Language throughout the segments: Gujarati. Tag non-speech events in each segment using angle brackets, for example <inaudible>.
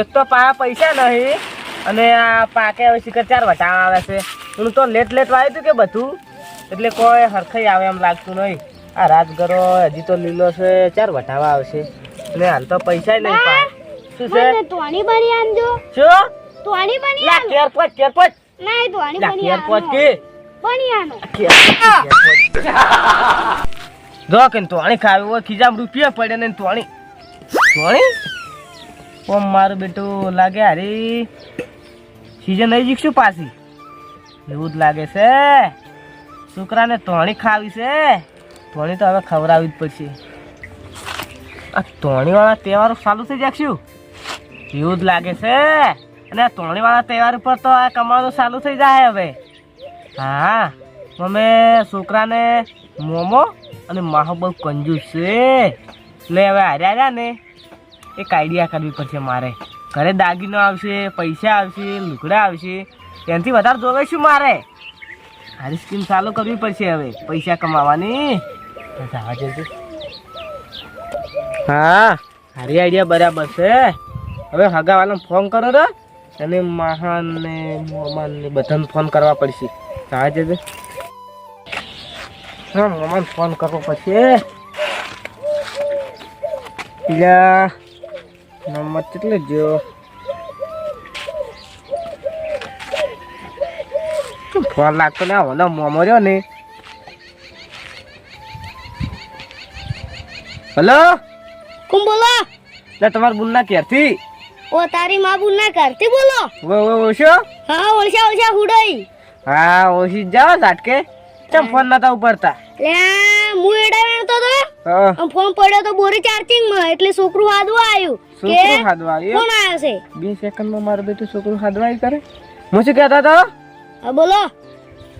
એક તો પા પૈસા નહીં અને આ પાકે હવે શિખર ચાર વટાણા આવે છે. હું તો લેટ લેટ વાવ્યું હતું કે બધું? એટલે કોઈ હરખાઈ આવે એમ લાગતું નહીં. આ રાજગરો હજી તો લીલો છે ચાર વટાવા આવશે. અને હાલ તો પૈસા નહીં પા. શું છે? તોણી બની આનજો શું? તોણી બની લા કેર પોચ કેર પોચ. ના તોણી બની કેર પોચ કે? બની આનો. જો કે તોણી ખાવી હોય ખીજામ રૂપિયા પડે ને તોણી તોણી ઓમ મારું બેટું લાગે હારી. સીઝન નહીં જીકશું પાછી. એવું જ લાગે છે. છોકરાને તોણી ખાવી છે. તોણી તો હવે ખવડાવી જ પડશે. આ તોણીવાળા તહેવારો ચાલુ થઈ જશું એવું જ લાગે છે. અને આ તોણીવાળા તહેવાર ઉપર તો આ કમાવાનું ચાલુ થઈ જાય હવે. હા, અમે છોકરાને મોમો અને માહો બહુ કંજૂસ છે. એટલે હવે હાર્યા ને. એક આઈડિયા કરવી પડશે મારે. ઘરે દાગીનો આવશે, પૈસા આવશે લુકડા આવશે. એનાથી વધારે જોવે શું મારે હારી સ્કીમ ચાલુ કરવી પડશે હવે, પૈસા કમાવાની. હા સારી આઈડિયા બરાબર છે. હવે હગાવાલાને ફોન કરો તો. અને મહાન ને મોમાન ને બધાને ફોન કરવા પડશે. જવા જજે. હા મોમાન ફોન કરવો પડશે. પેલા. નંબર કેટલો જો. ફોન લાગતો ને ઓલો મોમો રહ્યો ને? હલો? કોણ બોલો? એટલે તમારા બુનના ક્યારથી ઓ તારી મા બુન ના કરતી બોલો. વો વો ઓશો હા ઓળશા ઓળશા હુડઈ. હા ઓશી જાઓ ઝાટકે. ચમ ફોન નતા ઉપરતા લે હું એડા તો તો હા. ફોન પડ્યો તો બોરી ચાર્જિંગમાં એટલે છોકરું હાદવા આવ્યું છોકરું હાદવા આવ્યું? કોણ આવ્યો છે? બે સેકન્ડમાં મારું બેટું છોકરું હાદવાઈ કરે હું શું કહેતા તો હા બોલો.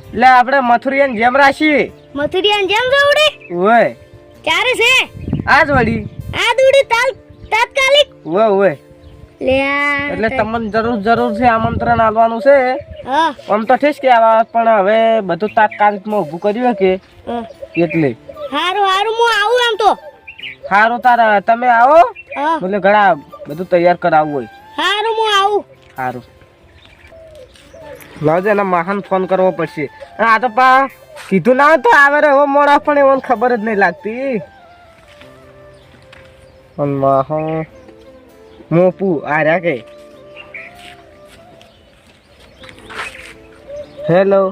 એટલે આપણે મથુરિયન જેમ રાશી મથુરિયન જેમ જવડે ઓય. ચારે છે? આજ વળી. આ દુડી તાલ તાત્કાલિક? ઓય ઓય. એટલે તમને જરૂર જરૂર છે આમંત્રણ આલવાનું છે. આમ તો ઠીક કે આવા પણ હવે બધું તાત્કાલિકમાં ઊભું કર્યું કે. એટલે. હારું હારું હું આવું એમ તો. હારું તારા તમે આવો. એટલે ઘણા બધું તૈયાર કરાવવું હોય. હારું હું આવું. હારું. લાવજે એના મહાન ફોન કરવો પડશે. આ તો પા કીધું ના તો આવે રે. હવે મોડા પણ એમને ખબર જ નહીં લાગતી. અને મહાન મોપુ આ રહ્યા કે? હેલો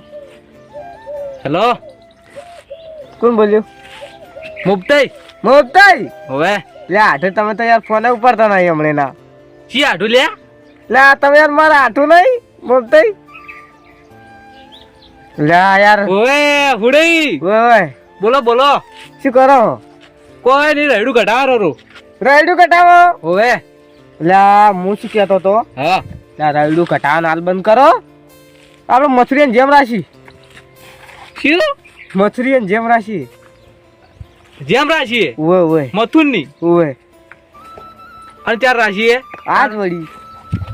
હેલો કોણ બોલ્યું? મુક્તઈ મોપતાઈ હવે. લે આઠું તમે તો યાર ફોને ઉપાડતા નહીં હમણાં ના શી આઠું લ્યા લે તમે યાર મારા આઠું નહીં મોપતાઈ લે યાર. ઓએ હુડઈ. ઓએ બોલો બોલો. શું કરો? કોઈ નહીં રેડું ઘટાડો રો રેડું કટાવો ઓવે લે હું શું કહેતો તો હા. લે આ રાયડું હાલ બંધ કરો. આપણે મથુરિયન જેમ રાશી શું? મથુરિયન જેમ રાશી જેમ રાશીએ ઓય ઓય મથુનની ઓય અને ચાર રાશીએ? આજ વળી.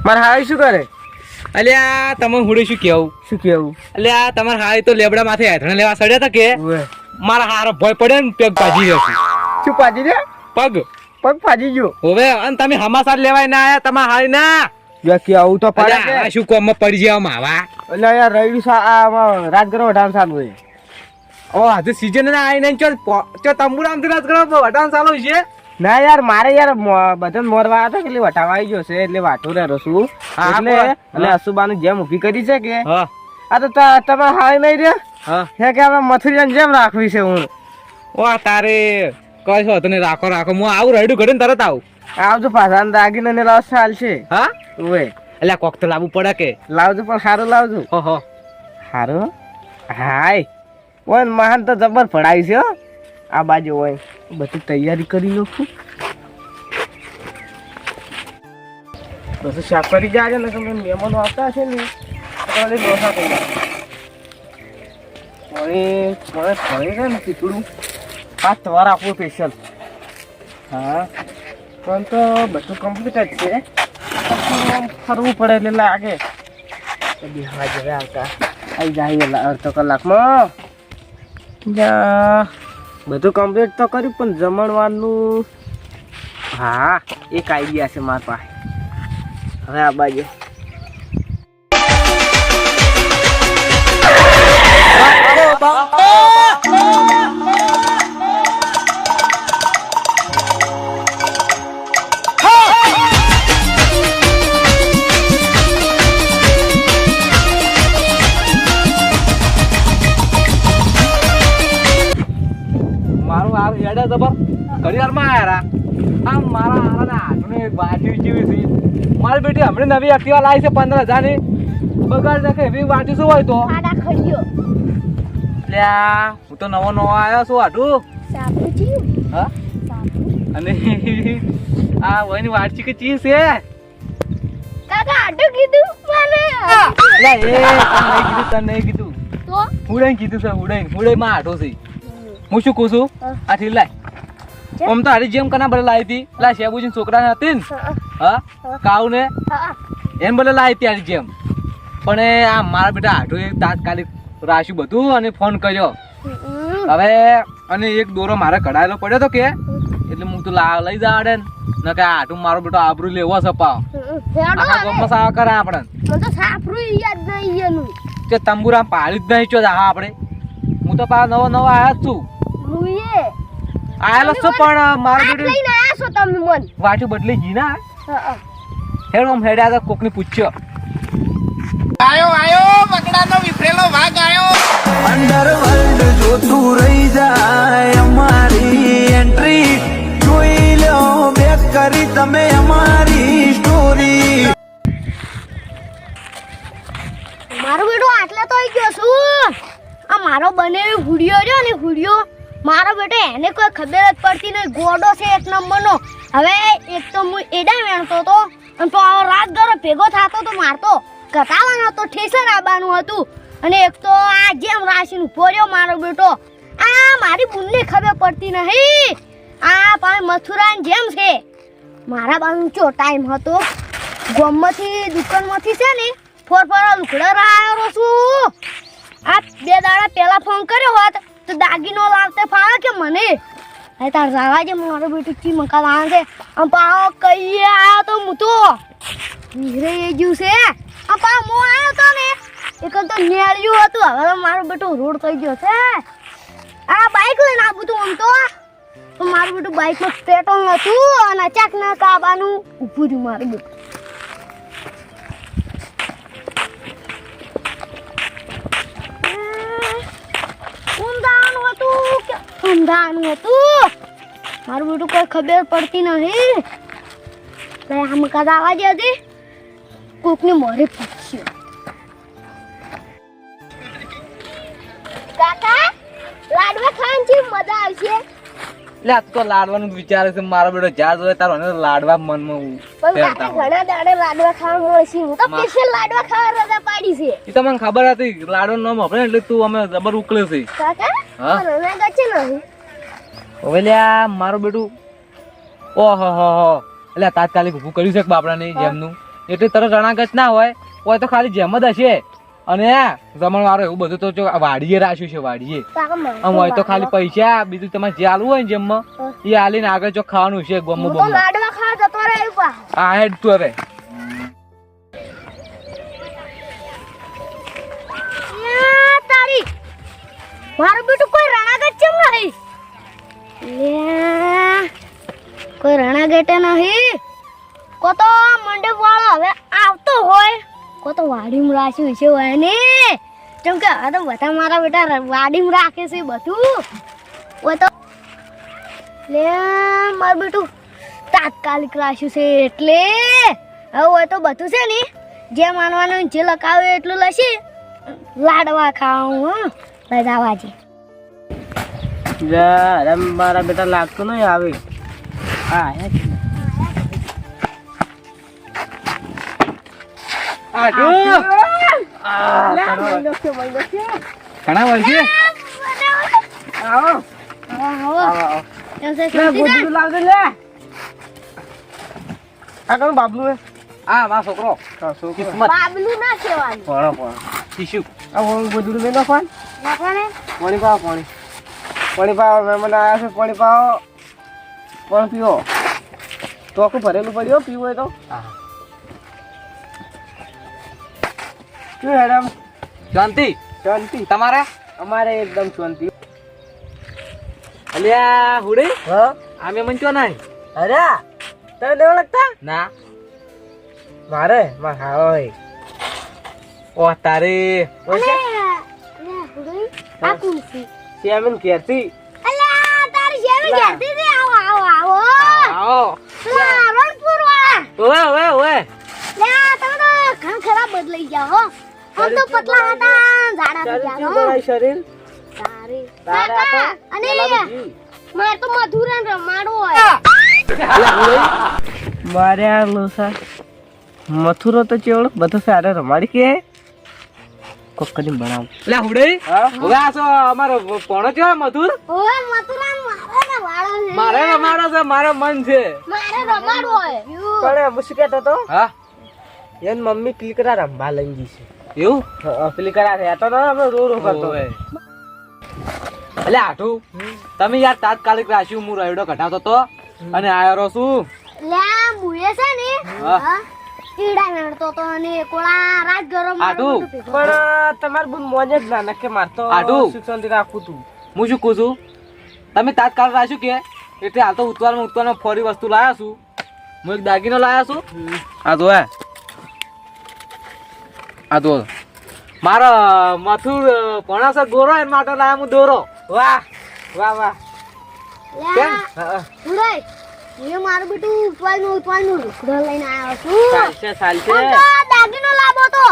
મારા હાય શું કરે? અલ્યા તમે હુડે શું કેવું? શું કેવું? અલ્યા તમારા હાય તો લેબડા માથે હેઠણ લેવા સડ્યા તા કે? મારા હારો ભય પડે ને પગ ભાજી રહેશે શું પાજી રે પગ. પગ પાજી ગયો. હવે અને તમે હમાસાર લેવાય ના આયા તમારા હાય ના. યા આવું તો પડે શું કોમ પડી જાય માવા એટલે યાર રવિ સા આ રાજગરો વઢાણ સારું હોય. ઓ આજે સીઝન ના આઈ ને ચો ચો તંબુરામથી રાત કરો વટાણ ચાલુ છે. ના યાર મારે યાર મો- મોરવા હતા એટલે વટાવા આવી ગયો છે એટલે વાટો રે રસું એટલે એટલે અસુબાનું જેમ ઊભી કરી છે કે આ તો તમે હાય નહીં રે હે. કે આપણે મથુરિયાને જેમ રાખવી છે હું ઓ તારે કઈ છો? તને રાખો રાખો. હું આવું રાયડું ઘડે ને તરત આવું. આવજો પાછા દાગીને ને લાવ ચાલ છે. હા? ઓય એટલે કોક તો લાવવું પડે કે? લાવજો પણ સારું લાવજો. હો હો. સારું હાય. ઓય મહાન તો જબર પડાવી છે આ બાજુ હોય. બધી તૈયારી કરી નાખું. બધું શાક કરી જાય ને, તમે મહેમાનો આવતા હશે ને, તમારે ડોસા થઈ જાય મને ફરી છે ને પીકડું આ તમારે આપવું સ્પેશિયલ હા. પણ તો બધું કમ્પ્લીટ જ છે. ફરવું પડે એટલે લાગે. બધી હાજર આવતા. આવી જાય અડધો કલાકમાં. બધું કમ્પ્લીટ તો કર્યું, પણ જમણવારનું હા, એક આઈડિયા છે મારા પાસે. હવે આ બાજુ. મારું હાર હેડે જબર ઘડિયાળમાં આયા આમ મારા હારાના હાથનું એક વાટી જેવી છે. મારી બેટી હમણાં નવી એક્ટિવા લાવી છે પંદર હજારની. બગાડ નાખે એવી વાટી શું હોય તો? લ્યા હું તો નવો નવો આવ્યો છું આટું હા? અને <laughs> આ વયની વાટચી કે ચીજ છે? કાકા આટું કીધું મને લે એ તને કીધું તને નહીં કીધું. તો? હુડાઈ કીધું છે હુડાઈ હુડાઈ માં આટો છે. હું શું કહું છું. આ ઠીક લાય. ઓમ તો હારી જેમ કના બદલે લાવી હતી. લા શેબુજી છોકરા હતી ને. હા. કાવ ને એમ બદલે લાવી હતી હારી જેમ. પણ આ મારા બેટા આઠો એક તાત્કાલિક રાશ્યું બધું અને ફોન કર્યો. હવે અને એક દોરો મારે કઢાયેલો પડ્યો તો કે એટલે હું તો લઈ જા આડે ને કે આટું મારો બેટો આબરું લેવો છે પાવ. સાવા કરે આપણે તો તે તંબુરા પાડી જ નહીં ચો હા આપણે હું તો પા નવો નવો આવ્યા જ છું. આયેલો છો પણ મારો બેટો લઈને આયા છો તમે મન. વાટુ બદલી ગઈ ના. હેડ આમ હેડ્યા તો કોકને પૂછ્યો. અંડરવર્લ્ડ જોતું રહી જાય અમારી એન્ટ્રી જોઈ લો બેક કરી તમે અમારી સ્ટોરી મારો બેટો આટલા તો આવી ગયો છું. આ મારો બને હુડિયો રહ્યો ને હુડિયો. મારો બેટો એને કોઈ ખબર જ પડતી નહીં. ગોડો છે એક નંબરનો. હવે એક તો હું એડા વેણતો હતો અને તો આ રાત ગરો ભેગો થતો તો મારતો. કટાવાનો તો ઠેસર આવવાનું હતું. અને એક તો આ જેમ રાશિન ઊભો રહ્યો મારો બેટો. આ મારી બુનને ખબર પડતી નહીં. આ પણ મથુરાની જેમ છે. મારા બાનું ચો ટાઈમ હતો? ગમમાંથી, દુકાનમાંથી છે ને ફોર ફોર લુકડા રહ્યો છું. આ બે દાડા પહેલાં ફોન કર્યો હોત. તો દાગીનો લાવતે ફાવે કે મને? અરે તાર રાવા જે મારો બેટું ચી મકા લાવે છે, આમ પાવ કહીએ આવ્યો તો હું તો. એ ગયું છે. આમ પાવ મો આવ્યો તો ને? એક તો નેળ્યું હતું, હવે તો મારો બેટો રોડ થઈ ગયો છે. આ બાઈક લઈને આવું તું આમ તો. મારું બેટું બાઈકમાં પેટ્રોલ નતું અને અચાક ના કાબાનું ઊભું થયું મારું બેટું. હતું હતું. મારું બેટું કોઈ ખબર પડતી નથી લે આમ કદા આવા દે હતી. કોકને મોરે પૂછ્યું. કાકા, લાડવા ખાવાની મજા આવશે? એટલે આ તો લાડવાનું વિચારે છે મારો બેટો જ્યાં જોઈએ તારો અને લાડવા મનમાં હોય. ઘણા દાડે લાડવા ખાવા મળશે હું તો સ્પેશિયલ લાડવા ખાવા રજા પાડી છે. એ તમને ખબર હતી લાડવાનું નામ આપણે એટલે તું અમે જબર ઉકલે છે. કાકા હા? મને ગચે નહીં હવે લ્યા મારું બેટું ઓહો હો હો. એટલે તાત્કાલિક ઊભું કર્યું છે બાપડાને જેમનું. એટલે તરત રણાગત ના હોય હોય તો ખાલી જેમ જ હશે. અને જમણ વાળો એવું બધું તો જો વાડીએ રાખ્યું છે વાડીએ. આમ હોય તો ખાલી પૈસા બીજું તમારે જે આલવું હોય ને જેમમાં એ આલીને આગળ જો ખાવાનું છે ગમો બમો આ હેડ તું હવે. મારું બેટું કોઈ રણાગટ ચમ નહીં કોઈ રણાગેટે નહીં. કો તો મંડપ વાળો હવે આવતો હોય. કો તો વાડીમાં રાખ્યું છે એને. જેમ કે હવે તો બધા મારા બેટા વાડીમાં રાખે છે બધું. ઓ તો. લે, મારું બેટું તાત્કાલિક રાખ્યું છે એટલે. હવે તો બધું છે ને, જે માનવાનું જે લખાવે એટલું લશે લાડવા ખાવું બધાવાજી મારા બેટા લાગતું નહીં આવે. હા. હે ઘણા વર્ષે? લે આ કોણ બાબલું હે આ મા છોકરો. કિસ્મત. બાબલું ના કહેવાનું. ભણો ભણો. શીશું. આ હું બધું મેં ફોન નાખવાને પાણી પાવો પાણી. પાણી પાવો મહેમાન આવ્યા છે પાણી પાવો. પણ પીવો. તો આખું ભરેલું પડ્યો પીવો હોય તો? હા. શું હેડમ શાંતિ? શાંતિ. તમારે? અમારે એકદમ શાંતિ. અલ્યા હુડી? હ? આમે મન ચો નહીં અરે તને નહીં ઓળખતા ના. મારે? માં હા હોય. ઓ તારે. ઓય આ કોણ છે? શ્યામીન ઘેરથી. અલા, તારી સેવન ઘેરથી દે આવો, આવો, આવો. આવો. પેલા રણપુર ઓય ઓય ઓય લે, તમે તો ઘણા ખરાબ બદલાઈ ગયા હો. આમ તો પતલા હતા, જાડા થઈ ગયા શું શરીર. તારી. તારે તો અને માર તો મધુરન રમાડવું હોય. મારે આ લોસા મથુરો તો ચેવડો બધો સારા રમાડી કે? કોક બનાવ લે હુડે. હવે આ સો અમારો પોણો છે મધુર? ઓય, મથુરા મારે વાળો છે. મારે રમાડો છે મારે મન છે. મારે રમાડવું હોય. પણ મુશ્કેલ હતો? હા? એન મમ્મી ક્લિકરા રમવા લઈ ગઈ છે. એવું? ક્લિકરા રહેતો તો અમે રો રો કરતો એટલે આઠું તમે યાર તાત્કાલિક રાશુ હું રયડો કઢાવતો તો? અને આયરો છું લે, મુએ છે ને હા. હા, તો અને કોળા રાત ગરમ આટું. પણ તમાર બુન મોજે જ ના નકે મારતો. આઠું. શિક્ષણથી રાખું તું. હું શું કહું છું? તમે તાત્કાલિક રાખ્યું કે? એટલે હાલ તો ઉતવારમાં ઉતવારમાં ફરી વસ્તુ લાયા છું હું એક દાગીનો લાયા છું આ તો હે આ જો. મારા મથુર ભણાસર દોરો એના માટે લાયા હું દોરો. વાહ વાહ વાહ. કેમ? હા, ઉડાય. હું મારું બેટું લઈને આવ્યો છું. ચાલશે ચાલશે. દાગીનો લાવો તો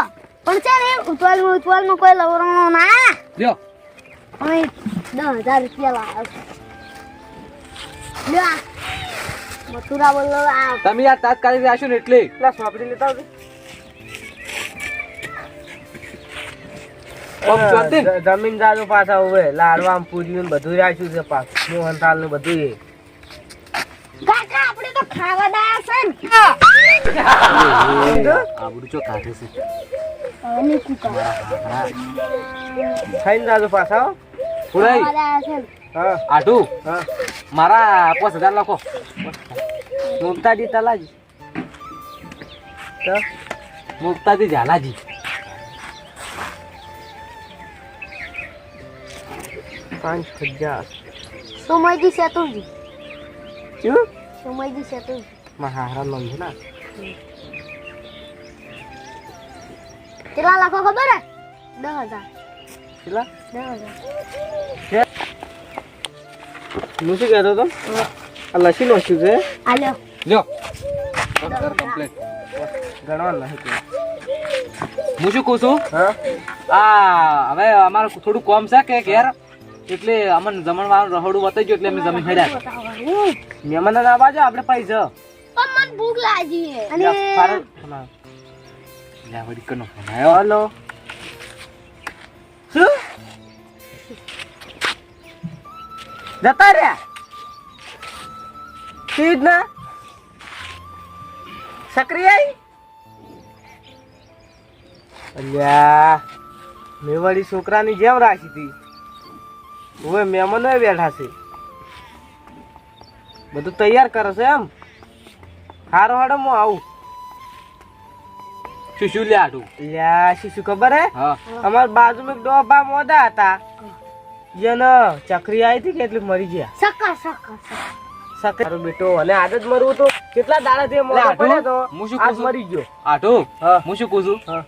પણ છે ને ઉતવાલનું ઉતવાલનું કોઈ લવરણો ના. લ્યો. અહીં દસ હજાર રૂપિયા લાવ્યો છું. લ્યો મથુરા બોલો આ. તમે યાર તાત્કાલિક આશો ને એટલે. પેલા સોપડી લેતા આવજે. જમીન જાજો પાછા હવે. લાડવા પૂરી બધું રાખ્યું છે પાછું. મોહનથાળ ને બધું એ. કાકા આપણે તો ખાવા દાયા છે ને. આ બધું ચો કાઢે છે? અને કુકા ખાઈને જાજો પાછા પુરાઈ ખાવા દાયા છે ને. હા. આટું હા. મારા પાંચ હજાર લખો. મુમતાજી તલાજી. તો. મુક્તાજી ઝાલાજી. પાંચ હજાર. સોમયજી સેતુજી. શું? સોમયજી સેતુજી. મારા નામ છે ના. કેટલા લાખો ખબર હે? દસ હજાર. કેટલા? દસ હજાર. હું? શું કહેતો હતો? આ લસી નોખ્યું છે? આલ્યો લ્યો. કમ્પ્લીટ ગણવા નહીં હું શું કહું છું? હા. આ હવે અમારે થોડું કોમ છે કે ઘેર એટલે અમને જમણવાનું રહોડું બતાવી ગયું એટલે અમે જમી ખેડ્યા મહેમાન ના બાજુ આપણે પૈસા પણ મને ભૂખ લાગી છે. અને લે વડી કનો ફોન આવ્યો. હલો. શું? જતા રહ્યા? સીધ ના? સક્રિય અલ્યા મેવાડી છોકરાની જેમ રાખી હતી. હવે મહેમાનો બેઠા છે. બધું તૈયાર કરે છે એમ? હારો હાડો હું આવું. શું શું લ્યા શું શું ખબર હે? અમાર બાજુમાં એક ડોબા મોદા હતા. જેને ચકરી આવી હતી કે એટલે મરી ગયા. સકા સકા સકા. બેટો અને આજ જ મરવું તો કેટલા દાડા થી મોદો લે, તો? હું શું કહું મરી ગયો. આટું હું શું કહું છું? હા.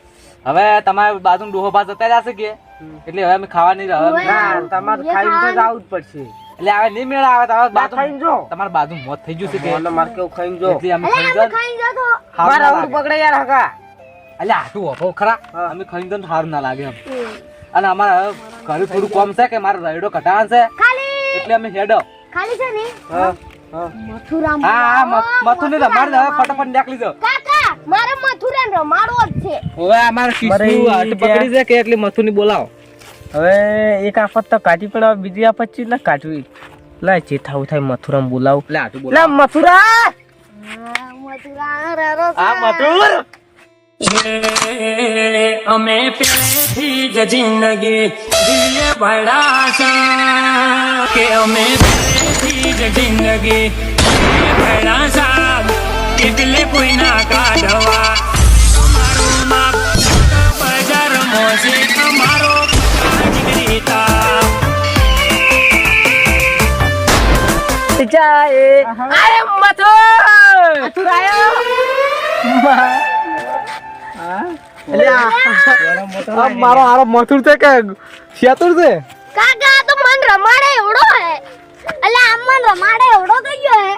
હવે તમારે બાજુ ડોહો ભાત જતા જશે કે? એટલે હવે અમે ખાવા નહીં રહ્યો. હવે તમારે ખાઈને તો જવું જ પડશે. એટલે હવે નહીં મેળા આવે તમારે બાજુ ખાઈને જો. તમારે બાજુ મોત થઈ ગયું છે કે? મને મારે કેવું ખાઈને જો. એટલે અમે અરે ખાઈ અમે જાય ખાઈ જતો સારું મારા ના પકડે યાર હકા એટલે આટું હોભો ખરા. અમે ખાઈ તો સારું ના લાગે એમ. અને અમારે હવે ઘરે થોડું કોમ છે કે મારે રાયડો કટાણ છે? એટલે અમે હેડો. ખાલી છે ને? હા. હા. હા હા રમાડ દે ફટાફટ નીકળી જાઓ. કાકા મારે મથુરા રમાડવો જ છે. હવે અમારે કિસ્સુ ઈ પકડી છે કે એટલે મથુરની બોલાવો? હવે એક આફત તો કાઢી પણ બીજી આફત છે ના કાઢવી. લે જે થાવું થાય મથુરામ બોલાવું. હાટું મથુરા! મથુરા આ મથુર! અમે પેલેથી જ જિંદગી જીએ ભડાસા કે અમે પેલેથી જ જિંદગી જીએ ભડાસા એટલે કોઈ ના કાઢવા તમારું માપ બજારમાં છે તમારો દીકરી તાપ જાય અરે મથુર મથુર આયો આ મારો હારો મથુર છે કે શેતુર છે? કાકા તો મન રમાડે એવડો હે. અલે આમ મન રમાડે એવડો થઈ ગયો હે.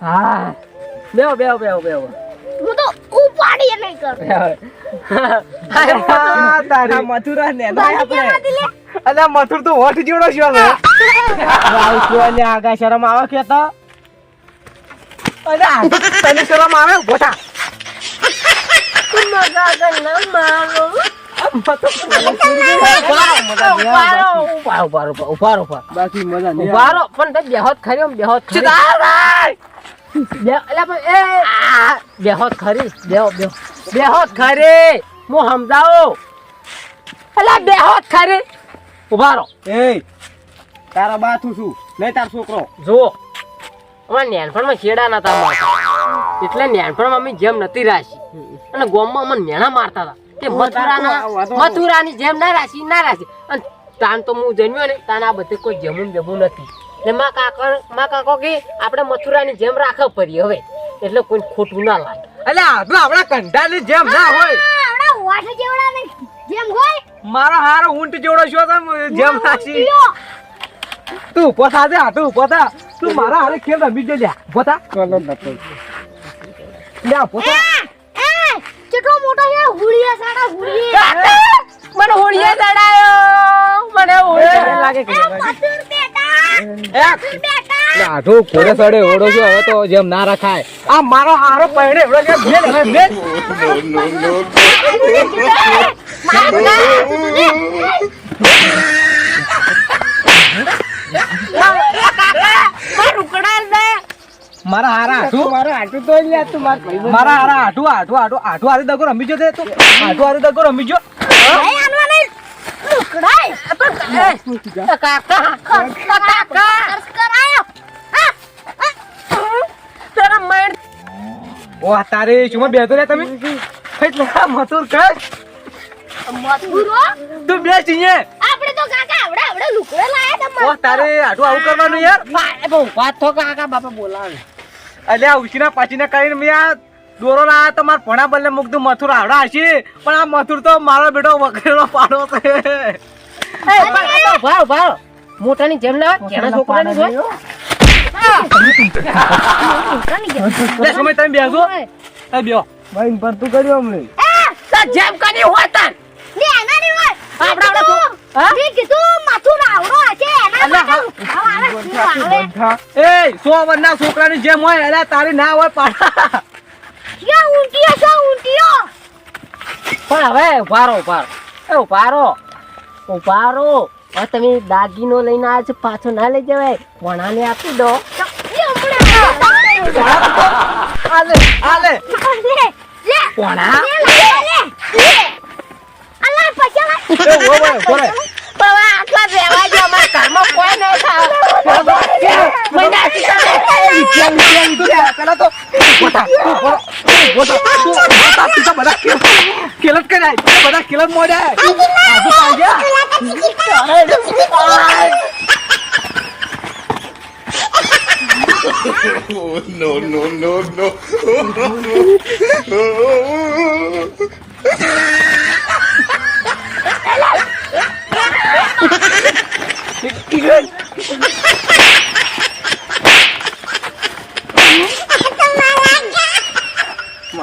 હા. બેવ બેવ બેહો બેહો. હું તો ઉપાડી નહીં કરું. આ તારી. મથુરા ને ભાગ્યમાંથી લે. મથુર તો હોઠ જેવડો છે આગા શરમ આવે કે તો અલ્યા તને શરમ આવે ગોઠા પણ તે અલા પણ એ આ, બેહોત ખરી બેહો બેહો બેહોત ખરી હું સમજાવું અલા બેહોત ખરી ઉભારો એ તારો બાથું છું નહીં તાર છોકરો. જુઓ. અમારા નેનપણમાં છેડા નતા મારતા એટલે નેનપણમાં અમે જેમ નથી રાશી. અને ગોમમાં અમને મેણા મારતા હતા. કે મથુરાના મથુરાની જેમ ના રાશી ના રાશી. અને તાન તો હું જન્મ્યો ને તાન આ બધે કોઈ જમું જમું નથી. ને માં કાકા મા કાકો કે આપણે મથુરાની જેમ રાખવ પડી હવે. એટલે કોઈ ખોટું ના લાગે. એટલે આપણા આપણા ની જેમ ના હોય. આવડા જેવડા ને જેમ હોય મારો હારો ઊંટ જેવડો છો તો જેમ રાશી તું ઊભો થા દે તું ઊભો થા. તું મારા હારે ખેલ રમી જો લ્યા ઊભો થા. લ્યા ઊભો થા. એ, એ, કેટલો મોટો છે? હુડિયા સાડા હુડિયા મને હુડિયા ચડાયો. મને હુડિયા લાગે એ આઠો ઘોડે સડે ઓડો છો હવે તો જેમ ના રખાય આ મારો હારો એવડો કે હવે મારું ના તું લે. મારા હારા આઠું મારો આટું તો મારા હારા આઠું આઠું આઠું આઠું હારે દગો રમી જો તે તું આઠું હારે દગો રમી જો આ. તારા શું બેતો રે તમે મથુર બેસ તારે આઠું આવું કરવાનું યાર વાત તો કાકા બાપા બોલાવે અલ્યા ઉછીના પાછીના કરીને મેં આ દોરો લાયા તો મારા ભણા બદલે મૂકતું મથુર આવડા હશે પણ આ મથુર તો મારો બેટો વકરેલો પાડો છે ભાવ ભાવ મોટાની જેમ ના કેના છોકરાની હોય લે સમય તમે બેસો એ બેહો. ભાઈ પર તું કર્યો અમને. જેમ કરી ને એના ની હોય. આપણે હા? કીધું માથું એના શું આવે? એ સો વરના છોકરાની જેમ હોય એટલે તારી ના હોય પાડા. ક્યાં ઊંટીયો છો ઊંટીયો પણ હવે ઉભારો ઉભારો એ ઉભારો ઉભારો. હવે તમે દાગીનો લઈને આવ્યા છો પાછો ના લઈ જવાય. વણાને આપી દો. આલે આલે લે લે વણા. લે લે લે અલ્લા પૈસા લાય એ ઓ ભાઈ. બોલે આટલા રહેવા જો અમારા ઘરમાં કોઈ નહીં ખાવ મહિના વિદ્યા વિદ્યા વિદ્યા પેલા તો બોટા તું બોલો તું બોટા તું બોટા તું તો બધા ખેલ ખેલત કરાય તું બધા ખેલત મોડ્યા આજુ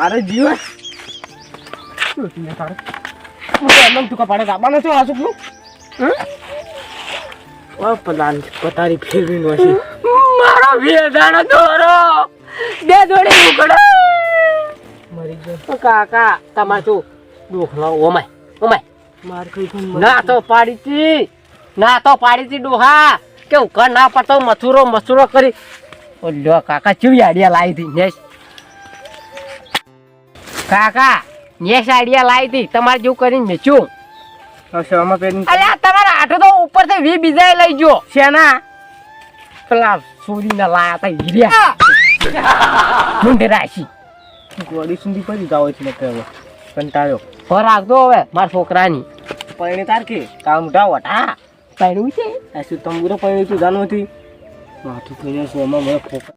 પાડ્યા no, no, no, no. મારે જીવ એમ ટૂંકા પાડે દાબાનો છો. આ છોકરું પલાન પતારી ફેરવી નો છે મારો વેદાણો દોરો. બે જોડે. ઉકળો. મરી ગયો. કાકા તમાર શું દોખલો ઓમાય ઓમાય. માર કઈ ના તો પાડી તી. ના તો પાડી તી ડોહા. કે કર ના પડતો મથુરો મથુરો કરી. ઓલ્યો કાકા ચીવી આડિયા લાવી હતી નેસ કાકા નેક્સ્ટ આઈડિયા લાવી હતી. તમારે જેવું કરીને શર્મા પેન અલ્યા તમારા આઠો તો ઉપરથી વી બીજા લઈ ગયો. શેના? પેલા સોરીના લાયા તા હીર્યા. મુંડે રાશી સુધી પડી જાવ નકર કંટાળ્યો. પર રાખજો હવે મારા છોકરાની. પૈણી તાર કે કામ ઉઠા વટા છે. શું તંબુરો પૈણી તું? જાણો હતી? માથું મને ખોખા